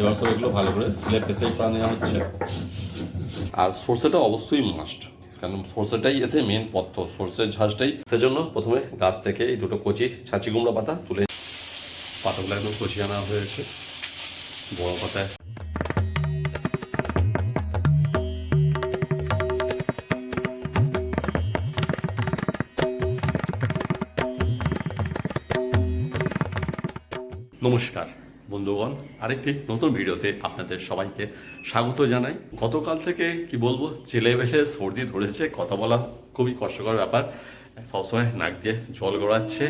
এবার সব এগুলো ভালো করে। সিলে পেতেই পা নেওয়া হচ্ছে আর সর্ষেটা অবশ্যই মাস্ট কারণ সর্ষেটাই এতে মেন পথ্য। সর্ষের ঝাঁসটাই সেজন্য প্রথমে গাছ থেকে এই দুটো কচি ছাঁচি কুমড়ো পাতা তুলে পাতাগুলো একদম কচি আনা হয়েছে। বড় পাতায়। নমস্কার। বন্ধুগণ, আরেকটি নতুন ভিডিওতে আপনাদের সবাইকে স্বাগত জানাই। গতকাল থেকে কি বলব, ছেলে বেশে সর্দি ধরেছে, কথা বলা খুবই কষ্টকর ব্যাপার। সবসময় নাক দিয়ে জল গড়াচ্ছে,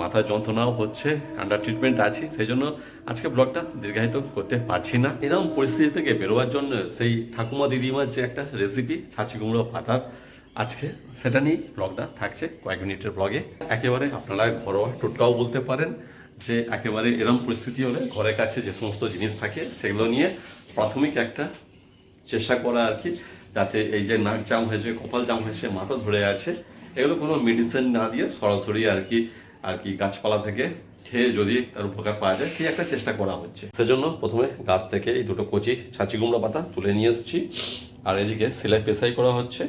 মাথা যন্ত্রণাও হচ্ছে আন্ডার ট্রিটমেন্ট আছি সেই জন্য আজকে ব্লগটা দীর্ঘায়িত করতে পারছি না। এরকম পরিস্থিতি থেকে বেরোবার জন্য সেই ঠাকুমা দিদিমার যে একটা রেসিপি ছাঁচি কুমড়ো পাতার আজকে সেটা নিয়েই ব্লগটা থাকছে কয়েক মিনিটের ব্লগে একেবারে আপনারা ঘরোয়া টোটকাও বলতে পারেন যে একেবারে এরম পরিস্থিতি হলে ঘরের কাছে যে সমস্ত জিনিস থাকে সেগুলো নিয়ে প্রাথমিক একটা চেষ্টা করা আর কি, যাতে এই যে নাক জাম হয়েছে, কপাল জাম হয়েছে, মাথা ধরে আছে, এগুলো কোনো মেডিসিন না দিয়ে সরাসরি আর কি আর কি গাছপালা থেকে খেয়ে যদি তার উপকার পাওয়া যায়, সেই একটা চেষ্টা করা হচ্ছে। সেজন্য প্রথমে গাছ থেকে এই দুটো কচি ছাঁচি কুমড়ো পাতা তুলে নিয়ে এসেছি। আর এদিকে সেলাই পেশাই করা হচ্ছে।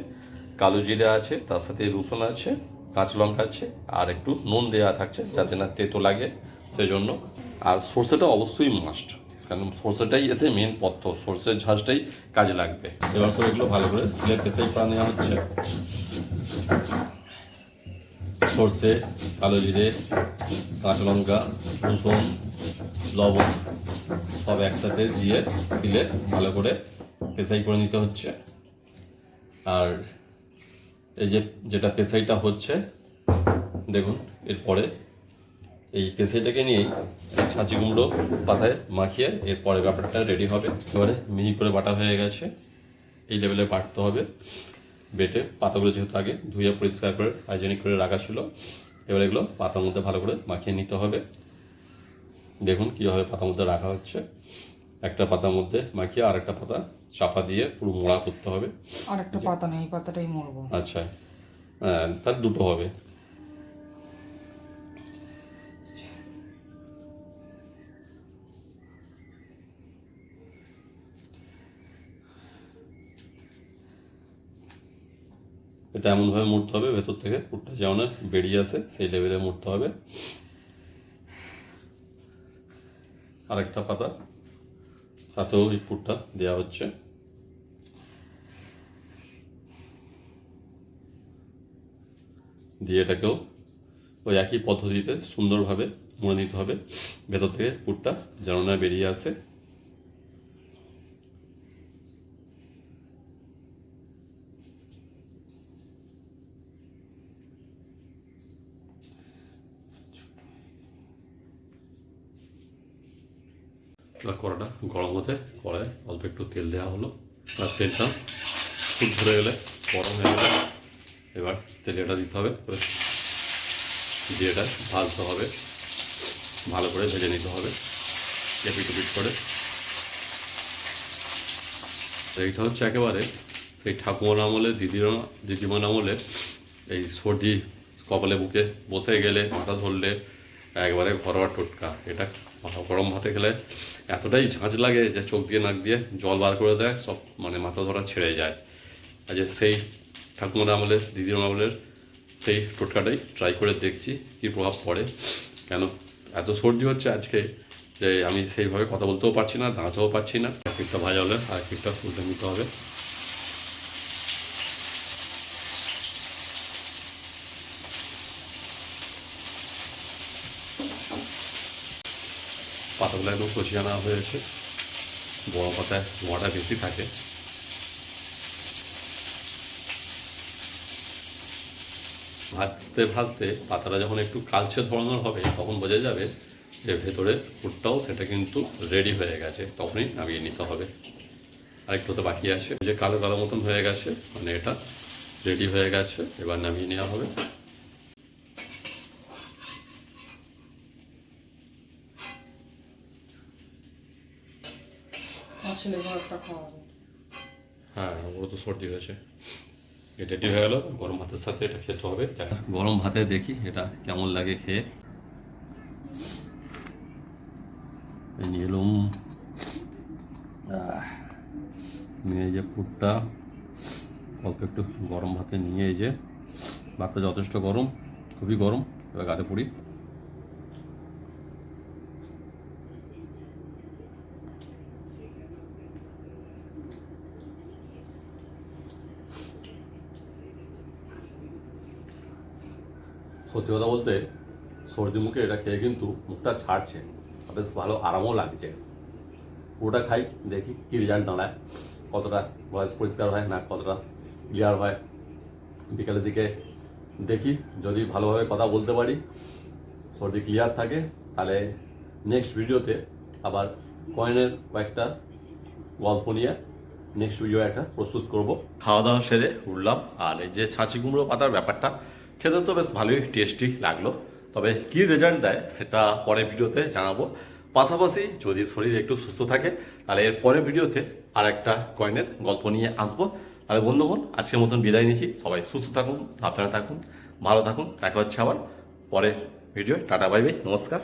কালো জিরা আছে, তার সাথে রসুন আছে, কাঁচা লঙ্কা আছে, আর একটু নুন দেওয়া থাকছে, যাতে না তেতো লাগে। সেই জন্য আর সর্ষেটা অবশ্যই মাস্ট কারণ সর্ষেটাই এতে মেন পথ্য সর্ষের ঝাঁসটাই কাজে লাগবে। এবার সব এগুলো ভালো করে সিলে পেতেই পা নেওয়া হচ্ছে। সর্ষে, কালো জিরে, কাঁচা লঙ্কা, রসুন, লবণ, সব একসাথে দিয়ে সিলে ভালো করে পেশাই করে নিতে হচ্ছে। আর এই যে যেটা পেশাইটা হচ্ছে, দেখুন, এরপরে এই পেঁচাইটাকে নিয়েই ছাঁচি কুমড়ো পাতায় মাখিয়ে এরপরে ব্যাপারটা রেডি হবে। এবারে মিহি করে বাটা হয়ে গেছে। এই লেভেলে বাটতে হবে। বেটে পাতাগুলো যেহেতু আগে ধুয়ে পরিষ্কার করে হাইজেনিক করে রাখা ছিল এবার এগুলো পাতার মধ্যে ভালো করে মাখিয়ে নিতে হবে। দেখুন কীভাবে পাতার মধ্যে রাখা হচ্ছে। একটা পাতার মধ্যে মাখিয়ে আর একটা পাতা চাপা দিয়ে পুরো মোড়া করতে হবে। আর একটা পাতা নেই এই পাতাটাই মরবো আচ্ছা হ্যাঁ তার দুটো হবে। এটা এমনভাবে মুড়তে হবে, ভেতর থেকে পুরটা যেমন বেরিয়ে আসে সেই লেভেলে মুড়তে হবে। আরেকটা পাতা, তাতেও এই পুরটা দেওয়া হচ্ছে। দিয়ে এটাকেও ওই একই পদ্ধতিতে সুন্দরভাবে মুড়ে নিতে হবে। ভেতর থেকে পুরটা যেন না বেরিয়ে আসে। কড়াটা গরম হতে কড়ায় অল্প একটু তেল দেওয়া হলো। আর তেলটা খুব ধরে গেলে গরম হয়ে গেলে এবার তেলেটা দিতে হবে। দিয়ে এটা ভাজতে হবে। ভালো করে ভেজে নিতে হবে। এপিট পিট করে। এইটা হচ্ছে একেবারে এই ঠাকুমার আমলে, দিদির দিদিমার আমলে এই সর্দি কপালে বুকে বসে গেলে, মাথা ধরলে একবারে ঘরোয়া টোটকা। এটা গরম ভাতে খেলে এতটাই ঝাঁঝ লাগে যে চোখ দিয়ে, নাক দিয়ে জল বার করে দেয়, সব মানে মাথা ধরা ছেড়ে যায়। যে সেই ঠাকুমার আমলের দিদির আমলের সেই টোটকাটাই ট্রাই করে দেখছি কী প্রভাব পড়ে। কেন? এত সর্দি হচ্ছে আজকে যে আমি সেইভাবে কথা বলতেও পারছি না, দাঁড়াতেও পারছি না। এক পিঠটা ভাজা হলে আর এক পিঠটা তুলতে নিতে হবে। পাতাগুলো একদম কষিয়ে আনা হয়েছে। বড় পাতায় ধোঁয়াটা বেশি থাকে। ভাজতে ভাজতে পাতাটা যখন একটু কালচে ধরনের হবে, তখন বোঝা যাবে যে ভেতরের ফুটটাও সেটা কিন্তু রেডি হয়ে গেছে। তখনই নামিয়ে নিতে হবে। আরেকটু তো বাকি আছে। যে কালো কালো মতন হয়ে গেছে মানে এটা রেডি হয়ে গেছে। এবার নামিয়ে নেওয়া হবে। আমার ছেলে একটা খাওয়াবে হ্যাঁ ও তো সর্দি হয়েছে। এটা রেডি হয়ে গেল গরম ভাতের সাথে এটা খেতে হবে। গরম ভাতে দেখি এটা কেমন লাগে খেয়ে। এই নিয়ে এলুম নিয়ে যে পুরটা অল্প একটু গরম ভাতে নিয়ে এই যে ভাতটা যথেষ্ট গরম খুবই গরম এবার গাতে পুরি সত্যি কথা বলতে সর্দি মুখে এটা খেয়ে কিন্তু মুখটা ছাড়ছে। বেশ ভালো আরামও লাগছে। পুরোটা খাই, দেখি কী রেজাল্ট দাঁড়ায়। কতটা ভয়েস পরিষ্কার হয় না কতটা ক্লিয়ার হয়। বিকালের দিকে দেখি, যদি ভালোভাবে কথা বলতে পারি, সর্দি ক্লিয়ার থাকে, তাহলে নেক্সট ভিডিওতে আবার কয়েনের কয়েকটা গল্প নিয়ে নেক্সট ভিডিও একটা প্রস্তুত করব। খাওয়া দাওয়া সেরে উঠলাম, আর এই যে ছাঁচি কুমড়ো পাতার ব্যাপারটা খেতে তো বেশ ভালোই টেস্টি লাগল। তবে কি রেজাল্ট দেয় সেটা পরের ভিডিওতে জানাব। পাশাপাশি যদি শরীর একটু সুস্থ থাকে, তাহলে এর পরের ভিডিওতে আর একটা কয়েনের গল্প নিয়ে আসব। তাহলে বন্ধুগণ, আজকের মতন বিদায় নিচ্ছি। সবাই সুস্থ থাকুন আপনারা থাকুন, ভালো থাকুন। দেখা হচ্ছে আবার পরের ভিডিও টাটা বাই বাই নমস্কার।